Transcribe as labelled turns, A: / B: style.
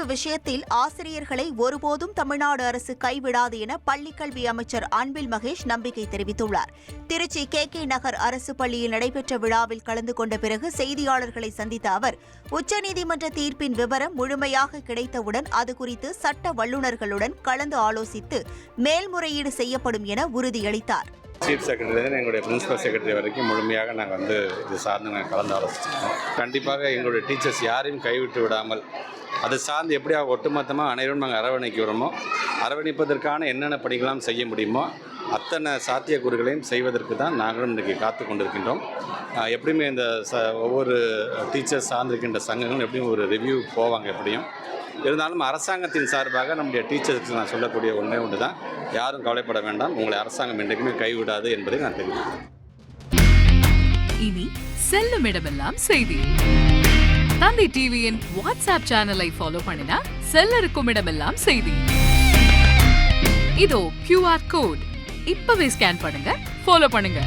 A: தேர்வு விஷயத்தில் ஆசிரியர்களை ஒருபோதும் தமிழ்நாடு அரசு கைவிடாது என பள்ளிக்கல்வி அமைச்சர் அன்பில் மகேஷ் நம்பிக்கை தெரிவித்துள்ளார். திருச்சி கே. கே. நகர் அரசு பள்ளியில் நடைபெற்ற விழாவில் கலந்து கொண்ட பிறகு செய்தியாளர்களை சந்தித்த அவர் உச்சநீதிமன்ற தீர்ப்பின் விவரம் முழுமையாக கிடைத்தவுடன் அது குறித்து சட்ட வல்லுநர்களுடன் கலந்து ஆலோசித்து மேல்முறையீடு செய்யப்படும் என உறுதியளித்தார்.
B: சீஃப் செக்ரட்டரிலேருந்து எங்களுடைய பிரின்சிபல் செக்ரட்டரி வரைக்கும் முழுமையாக நாங்கள் வந்து இது சார்ந்து நாங்கள் கலந்து ஆலோசிச்சிருக்கோம். கண்டிப்பாக எங்களுடைய டீச்சர்ஸ் யாரையும் கைவிட்டு விடாமல் அது சார்ந்து எப்படியா ஒட்டுமொத்தமாக அனைவரும் நாங்கள் அரவணைக்கிறோமோ அரவணைப்பதற்கான என்னென்ன பணிகளாம் செய்ய முடியுமோ அத்தனை சாத்தியக்கூறுகளையும் செய்வதற்கு தான் நாங்களும் இன்றைக்கி காத்து கொண்டிருக்கின்றோம். எப்படியுமே இந்த ச ஒவ்வொரு டீச்சர்ஸ் சார்ந்திருக்கின்ற சங்கங்களும் எப்படியும் ஒரு ரிவ்யூ போவாங்க எப்படியும். இருந்தாலும் அரசாங்கத்தின் சார்பாக நம்முடைய டீச்சர்ஸ்க்கு நான் சொல்லக்கூடிய ஒன்றே ஒன்று தான் யாரும் கவலைப்பட வேண்டாம். உங்களை அரசாங்கம் என்றைக்குமே கைவிடாது என்பதை நான் தெரிவிக்கிறேன்.
C: இனி செல்லும் இடமெல்லாம் செய்தி. தந்தி டிவியின் வாட்ஸ்அப் சேனலை ஃபாலோ பண்ணினா செல்ல இருக்கும் இடமெல்லாம் செய்தி. இதோ கியூஆர் கோட் இப்பவே ஸ்கேன் பண்ணுங்க ஃபாலோ பண்ணுங்க.